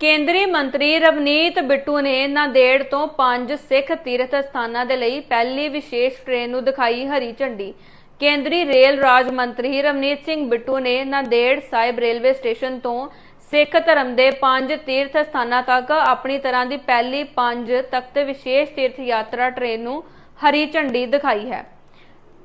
ਕੇਂਦਰੀ ਮੰਤਰੀ ਰਵਨੀਤ ਬਿੱਟੂ ਨੇ ਨਾਂਦੇੜ ਤੋਂ ਪੰਜ ਸਿੱਖ ਤੀਰਥ ਸਥਾਨਾਂ ਦੇ ਲਈ ਪਹਿਲੀ ਵਿਸ਼ੇਸ਼ ਟ੍ਰੇਨ ਨੂੰ ਦਿਖਾਈ ਹਰੀ ਝੰਡੀ। ਕੇਂਦਰੀ ਰੇਲ ਰਾਜ ਮੰਤਰੀ ਰਵਨੀਤ ਸਿੰਘ ਬਿੱਟੂ ਨੇ ਨਾਂਦੇੜ ਸਾਹਿਬ ਰੇਲਵੇ ਸਟੇਸ਼ਨ ਤੋਂ ਸਿੱਖ ਧਰਮ ਦੇ ਪੰਜ ਤੀਰਥ ਸਥਾਨਾਂ ਤੱਕ ਆਪਣੀ ਤਰ੍ਹਾਂ ਦੀ ਪਹਿਲੀ ਪੰਜ ਤਖਤ ਵਿਸ਼ੇਸ਼ ਤੀਰਥ ਯਾਤਰਾ ਟ੍ਰੇਨ ਨੂੰ ਹਰੀ ਝੰਡੀ ਦਿਖਾਈ ਹੈ।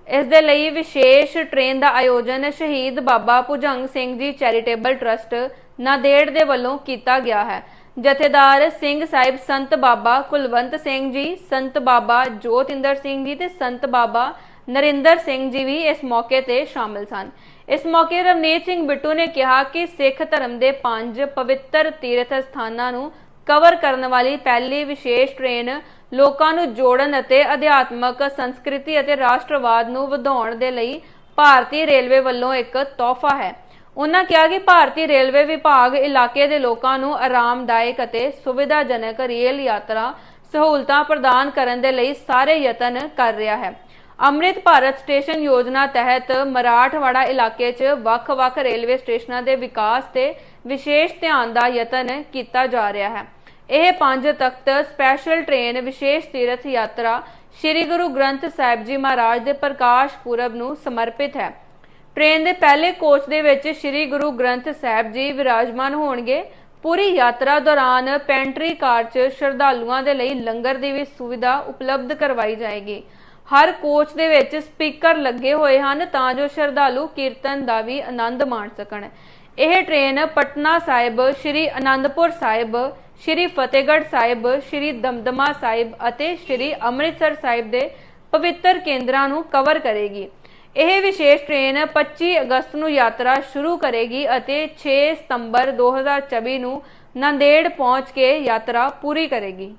ਇਸ ਦੇ ਲਈ ਵਿਸ਼ੇਸ਼ ਟ੍ਰੇਨ ਦਾ ਆਯੋਜਨ ਸ਼ਹੀਦ ਬਾਬਾ ਭੁਜੰਗ ਸਿੰਘ ਜੀ ਚੈਰੀਟੇਬਲ ਟਰਸਟ ਨਾਂਦੇੜ ਦੇ ਵੱਲੋਂ ਕੀਤਾ ਗਿਆ ਹੈ। ਜਥੇਦਾਰ ਸਿੰਘ ਸਾਹਿਬ ਸੰਤ ਬਾਬਾ ਕੁਲਵੰਤ ਸਿੰਘ ਜੀ, ਸੰਤ ਬਾਬਾ ਜੋਤਿੰਦਰ ਸਿੰਘ ਜੀ ਤੇ ਸੰਤ ਬਾਬਾ ਨਰਿੰਦਰ ਸਿੰਘ ਜੀ ਵੀ ਇਸ ਮੌਕੇ ਤੇ ਸ਼ਾਮਿਲ ਸਨ। ਇਸ ਮੌਕੇ ਰਵਨੀਤ ਸਿੰਘ ਬਿੱਟੂ ਨੇ ਕਿਹਾ ਕਿ ਸਿੱਖ ਧਰਮ ਦੇ ਪੰਜ ਪਵਿੱਤਰ ਤੀਰਥ ਸਥਾਨਾਂ ਨੂੰ ਕਵਰ ਕਰਨ ਵਾਲੀ ਪਹਿਲੀ ਵਿਸ਼ੇਸ਼ ਟ੍ਰੇਨ ਲੋਕਾਂ ਨੂੰ ਜੋੜਨ ਅਤੇ ਅਧਿਆਤਮਕ ਸੰਸਕ੍ਰਿਤੀ ਅਤੇ ਰਾਸ਼ਟਰਵਾਦ ਨੂੰ ਵਧਾਉਣ ਦੇ ਲਈ ਭਾਰਤੀ ਰੇਲਵੇ ਵੱਲੋਂ ਇੱਕ ਤੋਹਫਾ ਹੈ। ਉਹਨਾਂ ਕਿਹਾ ਕਿ ਭਾਰਤੀ ਰੇਲਵੇ ਵਿਭਾਗ ਇਲਾਕੇ ਦੇ ਲੋਕਾਂ ਨੂੰ ਆਰਾਮਦਾਇਕ ਅਤੇ ਸੁਵਿਧਾਜਨਕ ਰੇਲ ਯਾਤਰਾ ਸਹੂਲਤਾਂ ਪ੍ਰਦਾਨ ਕਰਨ ਦੇ ਲਈ ਸਾਰੇ ਯਤਨ ਕਰ ਰਿਹਾ ਹੈ। ਅੰਮ੍ਰਿਤ ਭਾਰਤ ਸਟੇਸ਼ਨ ਯੋਜਨਾ ਤਹਿਤ ਮਰਾਠਵਾੜਾ ਇਲਾਕੇ 'ਚ ਵੱਖ-ਵੱਖ ਰੇਲਵੇ ਸਟੇਸ਼ਨਾਂ ਦੇ ਵਿਕਾਸ ਤੇ ਵਿਸ਼ੇਸ਼ ਧਿਆਨ ਦਾ ਯਤਨ ਕੀਤਾ ਜਾ ਰਿਹਾ ਹੈ। ਇਹ ਪੰਜ ਤਖਤ ਸਪੈਸ਼ਲ ਟ੍ਰੇਨ ਵਿਸ਼ੇਸ਼ ਤੀਰਥ ਯਾਤਰਾ ਸ੍ਰੀ ਗੁਰੂ ਗ੍ਰੰਥ ਸਾਹਿਬ ਜੀ ਮਹਾਰਾਜ ਦੇ ਪ੍ਰਕਾਸ਼ ਪੁਰਬ ਨੂੰ ਸਮਰਪਿਤ ਹੈ। ਟ੍ਰੇਨ ਦੇ ਪਹਿਲੇ ਕੋਚ ਦੇ ਵਿੱਚ ਸ੍ਰੀ ਗੁਰੂ ਗ੍ਰੰਥ ਸਾਹਿਬ ਜੀ ਵਿਰਾਜਮਾਨ ਹੋਣਗੇ। ਪੂਰੀ ਯਾਤਰਾ ਦੌਰਾਨ ਪੈਂਟਰੀ ਕਾਰ 'ਚ ਸ਼ਰਧਾਲੂਆਂ ਦੇ ਲਈ ਲੰਗਰ ਦੀ ਵੀ ਸੁਵਿਧਾ ਉਪਲਬਧ ਕਰਵਾਈ ਜਾਏਗੀ। ਹਰ ਕੋਚ ਦੇ ਵਿੱਚ ਸਪੀਕਰ ਲੱਗੇ ਹੋਏ ਹਨ ਤਾਂ ਜੋ ਸ਼ਰਧਾਲੂ ਕੀਰਤਨ ਦਾ ਵੀ ਆਨੰਦ ਮਾਣ ਸਕਣ। ਇਹ ਟ੍ਰੇਨ ਪਟਨਾ ਸਾਹਿਬ, ਸ੍ਰੀ ਅਨੰਦਪੁਰ ਸਾਹਿਬ ਸ੍ਰੀ ਫਤਿਹਗੜ੍ਹ ਸਾਹਿਬ, ਸ੍ਰੀ ਦਮਦਮਾ ਸਾਹਿਬ ਅਤੇ ਸ੍ਰੀ ਅੰਮ੍ਰਿਤਸਰ ਸਾਹਿਬ ਦੇ ਪਵਿੱਤਰ ਕੇਂਦਰਾਂ ਨੂੰ ਕਵਰ ਕਰੇਗੀ। ਇਹ ਵਿਸ਼ੇਸ਼ ਟ੍ਰੇਨ 25 ਅਗਸਤ ਨੂੰ ਯਾਤਰਾ ਸ਼ੁਰੂ ਕਰੇਗੀ ਅਤੇ 6 ਸਤੰਬਰ 2024 ਨੂੰ ਨਾਂਦੇੜ ਪਹੁੰਚ ਕੇ ਯਾਤਰਾ ਪੂਰੀ ਕਰੇਗੀ।